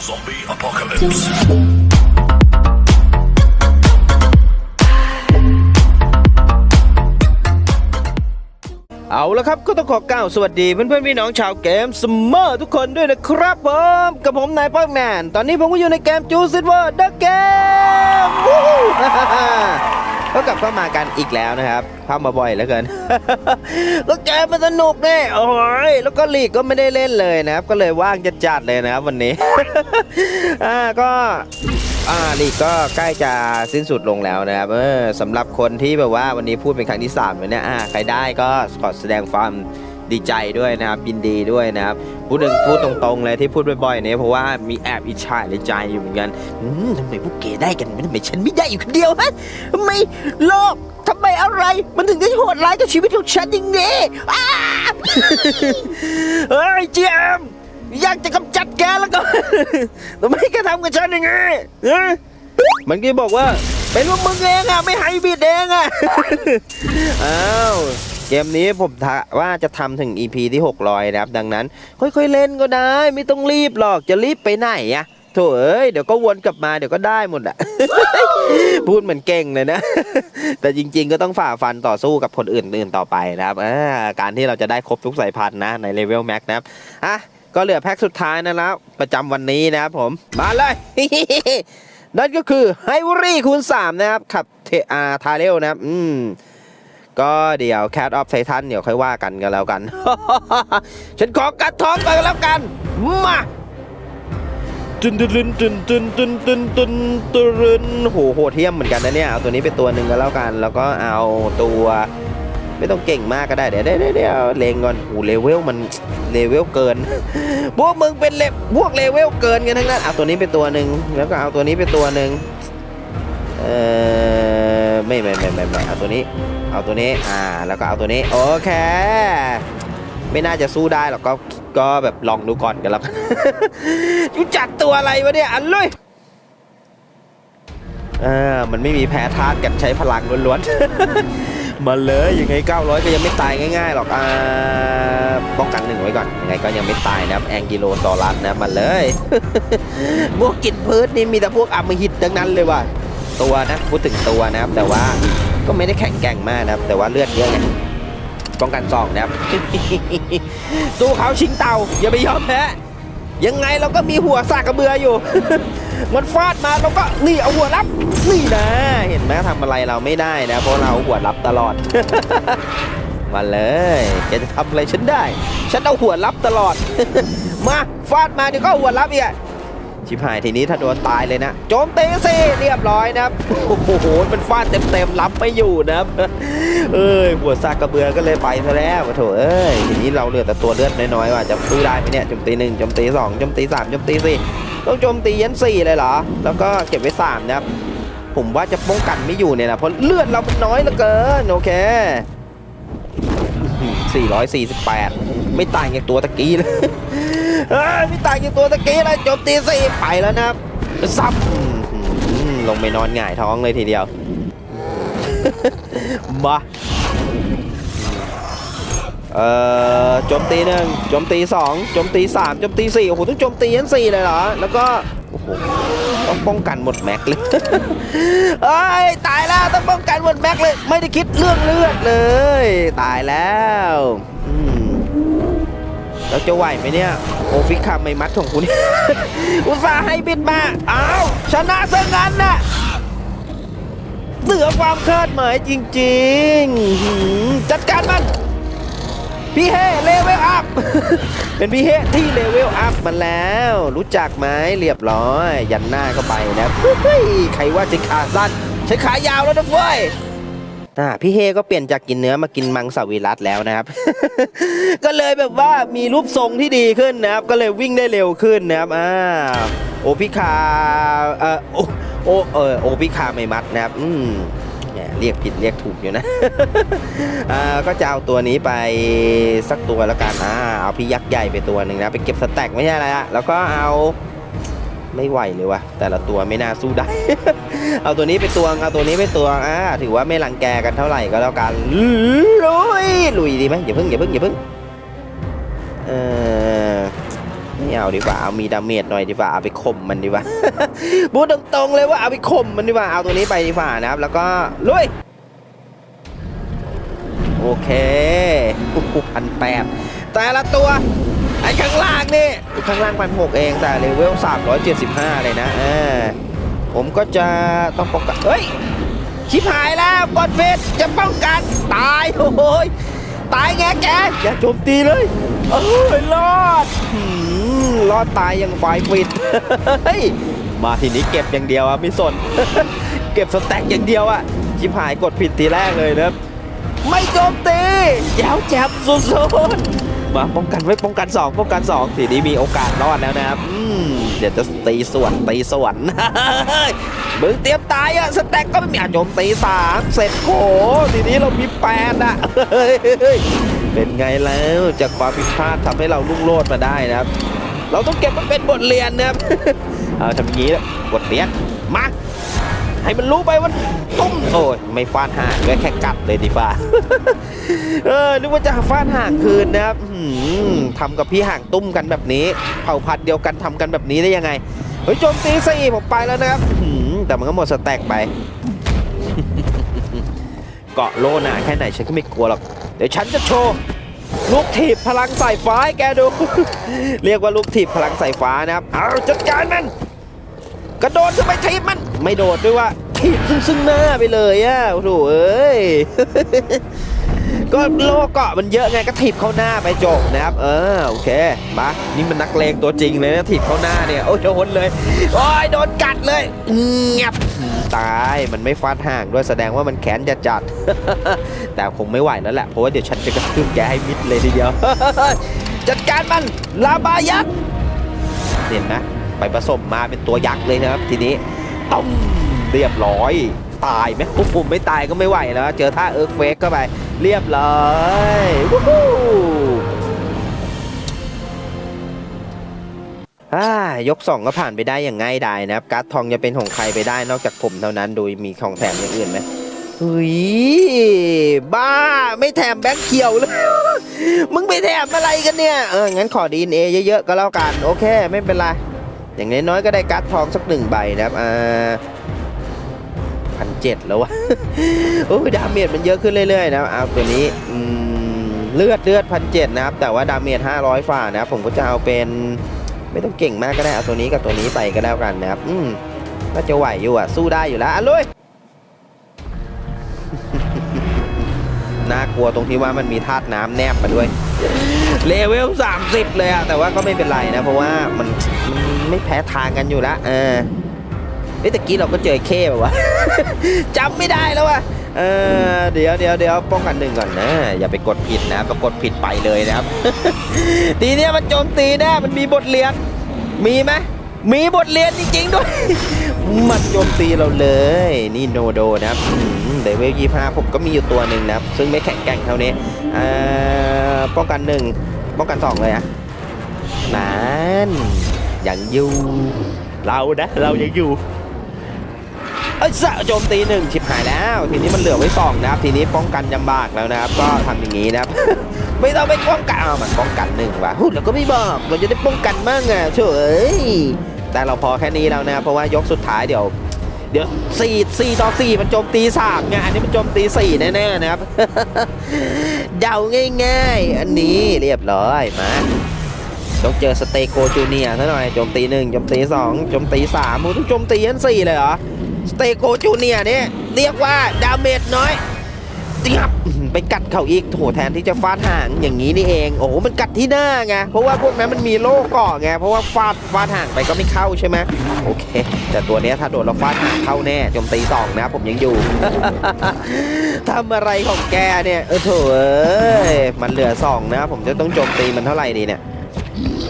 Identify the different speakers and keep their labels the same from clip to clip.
Speaker 1: Zombie apocalypse.
Speaker 2: เอาละครับก็ต้องขอกล่าวสวัสดีเพื่อนๆพี่น้องชาวเกมสมเมอร์ทุกคนด้วยนะครับผมกับผมนายป้อแมน ตอนนี้ผมก็อยู่ในเกมจูซิเวอร์เดอะเกม ก็กลับเข้ามากันอีกแล้วนะครับเข้ามาบ่อยเหลือเกินก็แกมันสนุกเนี่ยโอ้ยแล้วก็ลีกก็ไม่ได้เล่นเลยนะครับ ก็เลยว่างจะจัดเลยนะครับวันนี้ อ่าก็อ่าลีกก็ใกล้จะสิ้นสุดลงแล้วนะครับเออสำหรับคนที่แบบว่าวันนี้พูดเป็นครั้งที่3เลยเนี่ยอ่าใครได้ก็ขอแสดงความ ดีใจด้วยนะครับยินดีด้วยนะครับพูดถึงพูดตรงๆเลยที่พูดบ่อยๆเนี่ยเพราะว่ามีแอบอิจฉาในใจอยู่เหมือนกันอืมทำไมพวกเกย์ได้กันทำไมฉันไม่ได้อยู่คนเดียวฮะทำไมโลกทำไมอะไร มันถึงได้โหดร้ายกับชีวิตของฉันอย่างนี้อ้าเฮ้ยเจมอยากจะกำจัดแกแล้วก็ทำไมแกทำกับฉันอย่างงี้มันก็บอกว่าเป็นว่ามึงเองอะไม่ให้บิดเองอะอ้าว เกมนี้ผมว่าจะทำถึง EP ที่ 600 นะครับ ดังนั้น ค่อยๆเล่นก็ได้ ไม่ต้องรีบหรอกจะรีบไปไหนอะโถเอ้ยเดี๋ยวก็วนกลับมาเดี๋ยวก็ได้หมดอะพูดเหมือนเก่งเลยนะ แต่จริงๆก็ต้องฝ่าฟันต่อสู้กับคนอื่นๆต่อไปนะครับการที่เราจะได้ครบทุกสายพันธุ์นะ ในเลเวลแม็กนะครับอะก็เหลือแพ็คสุดท้ายนะครับประจำวันนี้นะครับผม มาเลยนั่นก็คือไฮวอรี่คูณ3นะครับขับเทอาทาเรลนะครับ อืม ก็เดี๋ยว Cat of Titan เดี๋ยวค่อยว่ากันกันแล้วกัน ฉันขอกัดท้องไปกันแล้วกัน มาตุนตุนตุนตุนตุนตุนตุนตุนโหโหเทียมเหมือนกันนะเนี่ย เอาตัวนี้เป็นตัวหนึ่งกันแล้วกัน แล้วก็เอาตัว ไม่ต้องเก่งมากก็ได้ เดี๋ยวเดี๋ยวเดี๋ยวเลงก่อนโหเลเวลมันเลเวลเกิน พวกมึงเป็นเลพวกเลเวลเกินกันทั้งนั้น เอาตัวนี้เป็นตัวหนึ่งแล้วก็เอาตัวนี้เป็นตัวหนึ่ง เออไม่ไม่ไม่ไม่ไม่เอาตัวนี้ เอาตัวนี้อ่าแล้วก็เอาตัวนี้โอเค ไม่น่าจะสู้ได้หรอกก็ก็แบบลองดูก่อนกันแล้วกันรู้จักตัวอะไรวะเนี่ยอันเลยเออมันไม่มีแพ้ธาตุกับใช้พลังล้วนๆ มาเลยยังไง 900 ก็ยังไม่ตายง่ายๆหรอกอ่าป้องกันหนึ่งไว้ก่อนยังไงก็ยังไม่ตายนะครับแองกิโลซอรัสนะมาเลยพวกกินพืชนี่มีแต่พวกอมหิตทั้งนั้นเลยว่ะ ตัวนะพูดถึงตัวนะครับ แต่ว่าก็ไม่ได้แข็งแกร่งมากนะครับ แต่ว่าเลือดเยอะไงป้องกันสองนะครับ สู้เขาชิงเตาอย่าไปยอมแพ้ยังไงเราก็มีหัวสากกระเบืออยู่ มันฟาดมาเราก็นี่เอาหัวรับ นี่นะ เห็นไหมทำอะไรเราไม่ได้นะ เพราะเราหัวรับตลอด มาเลยแกจะทำอะไรฉันได้ ฉันเอาหัวรับตลอด มาฟาดมาเดี๋ยวก็หัวรับอีก ชิบหายทีนี้ถ้าโดนตายเลยนะ โจมตีสิเรียบร้อยนะครับโอ้โหมันฟาดเต็มๆรับไม่อยู่นะครับเอ้ยหัวซากกระเบือก็เลยไปซะแล้วโถเอ้ยทีนี้เราเหลือแต่ตัวเลือดน้อยๆว่าจะสู้ได้ไหมเนี่ยโจมตีหนึ่งโจมตีสองโจมตีสามโจมตีสี่ต้องโจมตียันสี่เลยเหรอ แล้วก็เก็บไว้สามนะครับผมว่าจะป้องกันไม่อยู่เนี่ยนะเพราะเลือดเรามันน้อยเหลือเกินโอเค448 ไม่ต่างจากตัวตะกี้เลย เอ้ยไม่ต่างจากตัวตะกี้เลยจมตีสี่ไปแล้วนะครับซับลงไปนอนหงายท้องเลยทีเดียวมาเอ่อโจมตีหนึ่งโจมตีสองโจมตีสามโจมตีสี่โอ้โหต้องโจมตียันสี่เลยเหรอ แล้วก็โอ้โหต้องป้องกันหมดแม็กเลยเอ้ยตายแล้วต้องป้องกันหมดแม็กเลย ไม่ได้คิดเรื่องเลือดเลย ตายแล้วแล้วจะไหวไหมเนี่ย โอฟิกคาไม่มัดของคุณอุตส่าห์ให้บิดมาอ้าวชนะซะงั้นน่ะเหนือความคาดหมายจริงๆ จัดการมัน พี่เฮเลเวลอัพ เป็นพี่เฮที่เลเวลอัพมาแล้ว รู้จักไหมเรียบร้อย ยันหน้าเข้าไปนะใครว่าจะขาสั้นใช้ขายาวแล้วนะเฟ้ย อ่าพี่เฮก็เปลี่ยนจากกินเนื้อมากินมังสวิรัตแล้วนะครับ ก็เลยแบบว่ามีรูปทรงที่ดีขึ้นนะครับ ก็เลยวิ่งได้เร็วขึ้นนะครับอ่าโอพิคาเออโอโอเออโอพิคาไม่มัดนะครับ อืมแหมเรียกผิดเรียกถูกอยู่นะอ่าก็จะเอาตัวนี้ไปสักตัวแล้วกันอ่าเอาพี่ยักษ์ใหญ่ไปตัวหนึ่งนะไปเก็บสแต็กไม่ใช่อะไรอะแล้วก็เอา ไม่ไหวเลยว่ะ แต่ละตัวไม่น่าสู้ได้ เอาตัวนี้ไปตัวงเอาตัวนี้ไปตัวงอ่าถือว่าไม่รังแกกันเท่าไหร่ก็แล้วกันลุยลุยดีไหมอย่าเพิ่งอย่าเพิ่งอย่าเพิ่งเออไม่เอาดีกว่าเอามีดาเมจหน่อยดีกว่าเอาไปข่มมันดีกว่าพูดตรงๆเลยว่าเอาไปข่มมันดีกว่าเอาตัวนี้ไปดีกว่านะครับ แล้วก็ลุยโอเคพันแปดแต่ละตัว ไอ้ข้างล่างนี่ข้างล่างพันหกเองแต่เลเวล375 เลยนะเออผมก็จะต้องป้องกันเฮ้ยชิบหายแล้วกดเวทจะป้องกันตายโอ้ยตายแงแกอย่าโจมตีเลยเอ้ยรอดหืมรอดตายอยังไฟฟิตมาทีนี้เก็บอย่างเดียวอะไม่สน เก็บสแต็กอย่างเดียวอะชิบหายกดผิดทีแรกเลยนะไม่โจมตีแจ๋วแจ๋บสุดๆ มาป้องกันไว้ป้องกันสองป้องกันสองทีนี้มีโอกาสรอดแล้วนะครับเดี๋ยวจะตีส่วนตีส่วนมึงเตรียมตายอะสแต็กก็ไม่มีอาโจมตีสามเสร็จโหทีนี้เรามีแปดอะเป็นไงแล้วจากความผิดพลาดทำให้เราลุ่งโลดมาได้นะครับ เราต้องเก็บมันเป็นบทเรียนนะครับเอาทำอย่างนี้นะบทเรียนมา ให้มันรู้ไปว่าตุ้มโอ้ยไม่ฟาดห่างเลยแค่กัดเลยดีฟ้าเออนึกว่าจะฟาดห่างคืนนะครับทำกับพี่ห่างตุ้มกันแบบนี้ เผ่าพันธุ์เดียวกันทำกันแบบนี้ได้ยังไงเฮ้ยโจมตีสี่ผมไปแล้วนะครับแต่มันก็หมดสแต็กไป เกาะโลหนาแค่ไหนฉันก็ไม่กลัวหรอกเดี๋ยวฉันจะโชว์ลูกถีบพลังสายฟ้าแกดู เรียกว่าลูกถีบพลังสายฟ้านะครับ เอาจัดการมัน กระโดดขึ้นไปถีบมัน ไม่โดดด้วยว่าถีบซึ่งซึ่งหน้าไปเลยอะโอ้โหเอ้ยก็โลเกาะมันเยอะไงก็ถีบเข้าหน้าไปจบนะครับ เออโอเคมานี่มันนักเลงตัวจริงเลยนะถีบเข้าหน้าเนี่ยโอ้โดนเลยโอ้ยโดนกัดเลยเงียบตายมันไม่ฟาดห่างด้วยแสดงว่ามันแค้นจะจัด แต่คงไม่ไหวแล้วแหละเพราะว่าเดี๋ยวฉันจะกระทืบแกให้มิดเลยทีเดียว จัดการมันลาบายักษ์เห็นไหม ไปผสมมาเป็นตัวยักษ์เลยนะครับ ทีนี้ต้มเรียบร้อย ตายไหมโอ้โหไม่ตายก็ไม่ไหวแล้ว เจอท่าเอิร์กเฟกเข้าไป เรียบร้อยวู้ฮู้ยกสองก็ผ่านไปได้อย่างง่ายดายนะครับ การ์ดทองจะเป็นของใครไปได้นอกจากผมเท่านั้น โดยมีของแถมอย่างอื่นไหมเฮ้ยบ้าไม่แถมแบงค์เขียวเลย มึงไปแถมอะไรกันเนี่ย เออ งั้นขอดีเอเยอะๆก็แล้วกัน โอเค ไม่เป็นไร อย่างน้อยๆก็ได้การ์ดทองสักหนึ่งใบนะครับอ่าพันเจ็ดแล้ววะโอ้ยดาเมจมันเยอะขึ้นเรื่อยๆนะครับเอาตัวนี้เลือดเลือดพันเจ็ดนะครับ แต่ว่าดาเมจห้าร้อยฝ่านะครับ ผมก็จะเอาเป็นไม่ต้องเก่งมากก็ได้เอาตัวนี้กับตัวนี้ไปก็แล้วกันนะครับ อืมน่าจะไหวอยู่อะสู้ได้อยู่แล้วอะลุย น่ากลัวตรงที่ว่ามันมีธาตุน้ำแนบมาด้วยเลเวล30 เลยอะแต่ว่าก็ไม่เป็นไรนะ เพราะว่ามันมันไม่แพ้ทางกันอยู่ล้วเออเอ้ยตะกี้เราก็เจอเข้แบบวะจำไม่ได้แล้วว่ะเออเดี๋ยวเดี๋ยวเดี๋ยวป้องกันหนึ่งก่อนนะ อย่าไปกดผิดนะปรากฏผิดไปเลยนะครับ ทีเนี้ยมันโจมตีแน่มันมีบทเรียน มีไหมมีบทเรียนจริงๆด้วย มันโจมตีเราเลย นี่โนโดนะครับเดเวลยี่ห้าผมก็มีอยู่ตัวหนึ่งนะครับ ซึ่งไม่แข็งแกร่งเท่านี้ป้องกันหนึ่งป้องกันสองเลยอะนั่นยังอยู่เรานะเรายังอยู่เอ้ยสะโจมตีหนึ่งชิบหายแล้ว ทีนี้มันเหลือไว้สองนะครับ ทีนี้ป้องกันยำบากแล้วนะครับ ก็ทำอย่างนี้นะครับ ไม่ต้องไปป้องกันอ้ามันป้องกันหนึ่งว่ะพูดแล้วก็ไม่บอกเราจะได้ป้องกันมั่งอะเฉย แต่เราพอแค่นี้แล้วนะเพราะว่ายกสุดท้ายเดี๋ยว เดี๋ยวสี่สี่ต่อสี่มันโจมตีสามไงอันนี้มันโจมตีสี่แน่ๆนะครับ เดาง่ายๆ อันนี้เรียบร้อยมาต้องเจอสเตโกจูเนียซะหน่อยโจมตีหนึ่งโจมตีสองโจมตีสามมึงต้องโจมตียันสี่เลยเหรอสเตโกจูเนียเนี่ยเรียกว่าดาเมจน้อยเตียบ ไปกัดเขาอีกโถแทนที่จะฟาดห่างอย่างนี้นี่เองโอ้โหมันกัดที่หน้าไงเพราะว่าพวกนั้นมันมีโล่เกาะไงเพราะว่าฟาดฟาดห่างไปก็ไม่เข้าใช่ไหมโอเค แต่ตัวเนี้ยถ้าโดนเราฟาดหางเข้าแน่โจมตีสองนะ ผมยังอยู่ทำอะไรของแกเนี่ยเออโถเอ้ยมันเหลือสองนะ ผมจะต้องโจมตีมันเท่าไหร่ดีเนี่ย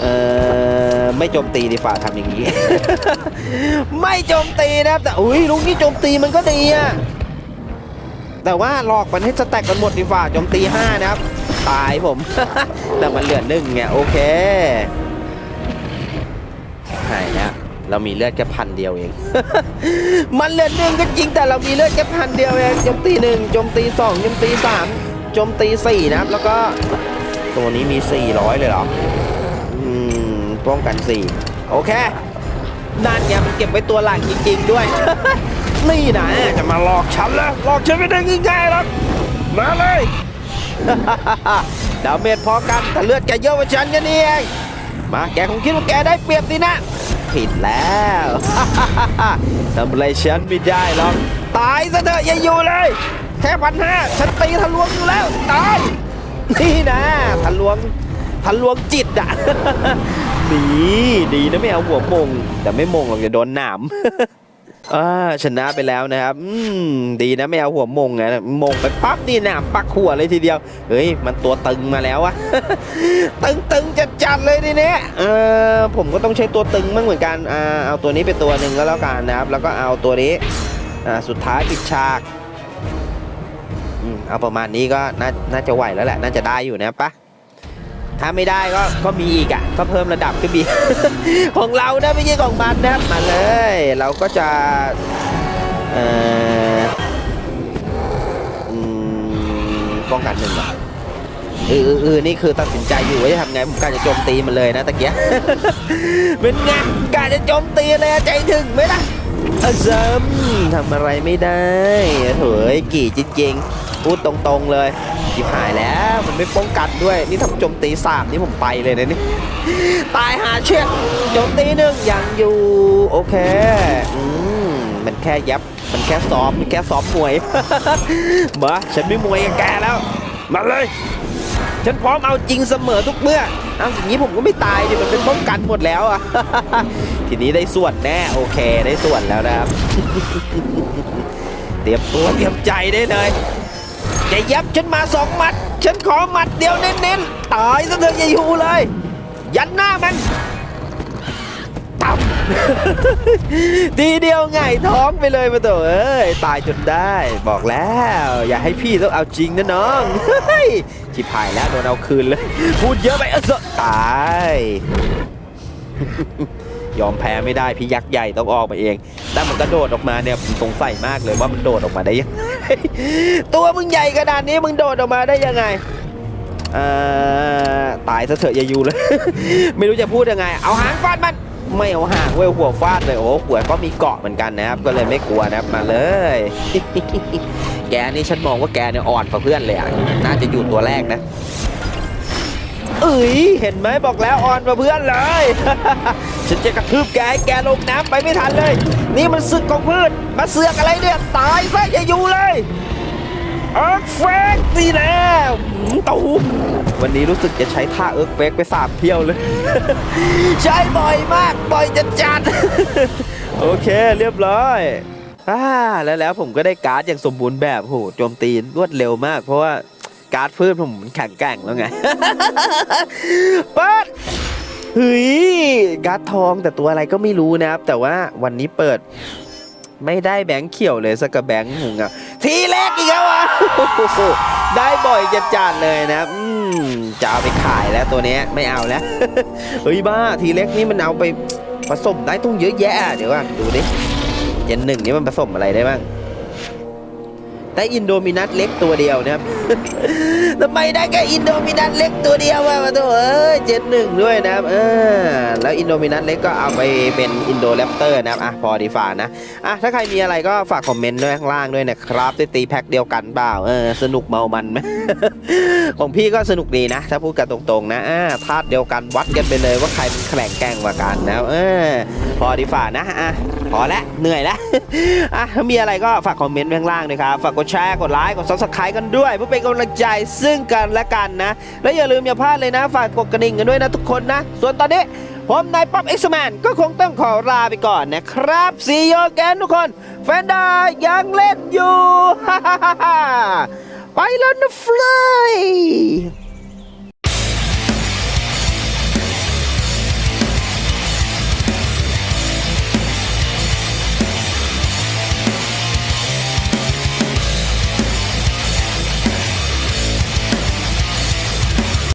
Speaker 2: เออไม่โจมตีดีฝ่าทำอย่างนี้ ไม่โจมตีนะครับแต่อุ้ยลุงนี่โจมตีมันก็ดีอะ แต่ว่าหลอกมันให้สแต็กกันหมดดีฝ่าโจมตีห้านะครับ ตายผม แต่มันเหลือหนึ่งไงโอเคหายแล้วเรามีเลือดแค่พันเดียวเอง มันเหลือหนึ่งก็จริงแต่เรามีเลือดแค่พันเดียวเองโจมตีหนึ่งโจมตีสองโจมตีสามโจมตีสี่นะครับ แล้วก็ตัวนี้มี400เลยเหรอ อืม ป้องกัน4โอเคนั่นไงมันเก็บไว้ตัวหลังจริงๆด้วย นี่นะจะมาหลอกฉันแล้วหลอกฉันไม่ได้ง่ายๆหรอกมาเลย ดาวเมจพอกันแต่เลือดแกเยอะกว่าฉันกันเองมาแกคงคิดว่าแกได้เปรียบสินะ ผิดแล้วทำอะไรฉันไม่ได้หรอกตายซะเถอะอย่าอยู่เลย แค่พันห้าฉันตีทะลวงอยู่แล้ว ตาย นี่นะทะลวงทะลวงจิตอะนี่ดีนะไม่เอาหัวมง แต่ไม่มงหรอกจะโดนหนาม อ่าชนะไปแล้วนะครับ อืม ดีนะไม่เอาหัวมงนะมงไปปั๊บนี่นามปักหัวเลยทีเดียว เฮ้ย มันตัวตึงมาแล้วอะตึงตึงจัดจัดๆเลยทีเนี้ยเออผมก็ต้องใช้ตัวตึงมั่งเหมือนกัน อ่า เอาตัวนี้ไปตัวหนึ่งก็แล้วกันนะครับ แล้วก็เอาตัวนี้ อ่า สุดท้ายปิดฉากอืมเอาประมาณนี้ก็น่าจะไหวแล้วแหละ น่าจะได้อยู่นะปะ ถ้าไม่ได้ก็ก็มีอีกอะ ก็เพิ่มระดับขึ้นอีกของเรานะไม่ใช่ของมันนะครับมาเลย เราก็จะเอ่อป้องกันหนึ่งเหรอเออเออเออนี่คือตัดสินใจอยู่ว่าจะทำไงผมกะจะโจมตีมันเลยนะตะเกียเป็นไงกะจะโจมตีเลยใจถึงไหมล่ะเออเซิมทำอะไรไม่ได้เถยกี่จริงๆพูดตรงๆเลยจิบหายแล้วมันไม่ป้องกันด้วย นี่ทำโจมตีสามนี่ผมไปเลยนะนี่ตายหาเชือกโจมตีหนึ่งยังอยู่โอเคอืมมันแค่ยับมันแค่ซ้อมมันแค่ซ้อมมวยมาฉันไม่มวยกับแกแล้ว มาเลย ฉันพร้อมเอาจริงเสมอทุกเมื่อเอาอย่างนี้ผมก็ไม่ตายดิมันเป็นป้องกันหมดแล้วอะทีนี้ได้ส่วนแน่โอเคได้ส่วนแล้วนะครับ เตรียมตัวเตรียมใจได้เลย จะยับฉันมาสองหมัด ฉันขอหมัดเดียวเน้นๆ ตายซะเถอะอย่าอยู่เลย ยันหน้ามันตับทีเดียวไงายท้องไปเลยมาตัวเอ้ย ตายจนได้ บอกแล้ว อย่าให้พี่ต้องเอาจริงนะน้องเฮ้ยชิบหายแล้วโดนเอาคืนเลย พูดเยอะไปเออเสตาย ยอมแพ้ไม่ได้พี่ยักษ์ใหญ่ต้องออกมาเองแต่มันกระโดดออกมาเนี่ยผมสงสัยมากเลยว่ามันโดดออกมาได้ยังไง ตัวมึงใหญ่ขนาดนี้มึงโดดออกมาได้ยังไงอ่าตายซะเถอะอย่าอยู่เลย ไม่รู้จะพูดยังไง เอาหางฟาดมัน ไม่เอาหางเว้ยหัวฟาดเลยโอ้หัวก็มีเกาะเหมือนกันนะครับ ก็เลยไม่กลัวนะครับมาเลย แกนี่ฉันมองว่าแกเนี่ยอ่อนกว่าเพื่อนเลยอะน่าจะอยู่ตัวแรกนะ เอ้ยเห็นไหมบอกแล้วอ่อนกว่าเพื่อนเลย ฉันจะกระทืบแกให้แกลงน้ำไปไม่ทันเลย นี่มันศึกของพืชมาเสือกอะไรเนี่ยตายซะอย่าอยู่เลยเอิร์กเฟกนี่แหละตูมวันนี้รู้สึกจะใช้ท่าเอิร์กเฟกไปสามเที่ยวเลย ใช้บ่อยมากบ่อยจัดจัดโอเคเรียบร้อยอ่าแล้วแล้วผมก็ได้การ์ดอย่างสมบูรณ์แบบโหโจมตีรวดเร็วมากเพราะว่า การ์ดพืชผมมันแข็งแกร่งแล้วไงเปิดเฮ้ยการ์ดทองแต่ตัวอะไรก็ไม่รู้นะครับ แต่ว่าวันนี้เปิดไม่ได้แบงค์เขียวเลยสักกับแบงค์หนึ่งอะทีเล็กอีกแล้วอะได้บ่อยจัดจัดๆเลยนะครับอืมจะเอาไปขายแล้วตัวเนี้ยไม่เอาแล้วเฮ้ยบ้าทีเล็กนี่มันเอาไปผสมได้ต้องเยอะแยะอะเดี๋ยวก่อนดูดิเจนหนึ่งนี่มันผสมอะไรได้บ้าง แต่อินโดมินัสเล็กตัวเดียวนะครับทำไมได้แค่อินโดมินัสเล็กตัวเดียวอะมาตัวเอ้ยเจนหนึ่งด้วยนะครับเออแล้วอินโดมินัสเล็กก็เอาไปเป็นอินโดแรปเตอร์นะครับอะพอดีฝ่านะอะถ้าใครมีอะไรก็ฝากคอมเมนต์ด้วยข้างล่างด้วยนะครับได้ตีแพ็คเดียวกันเปล่าเออสนุกเมามันไหมของพี่ก็สนุกดีนะ ถ้าพูดกันตรงๆนะอ่าธาตุเดียวกันวัดกันไปเลยว่าใครมันแข็งแกร่งกว่ากันนะเออพอดีฝ่านะอะพอแล้วเหนื่อยแล้วอะถ้ามีอะไรก็ฝากคอมเมนต์ไว้ข้างล่างด้วยครับฝากกดแชร์ กดไลค์ กดซับสไครต์กันด้วย เพื่อเป็นกำลังใจซึ่งกันและกันนะ และอย่าลืมอย่าพลาดเลยนะ ฝากกดกระดิ่งกันด้วยนะทุกคนนะ ส่วนตอนนี้ ผมนายป๊อปเอ็กซ์แมนก็คงต้องขอลาไปก่อนนะครับ ซีโยแกนทุกคน แฟนดายังเล่นอยู่ ไปแล้วนะฟลาย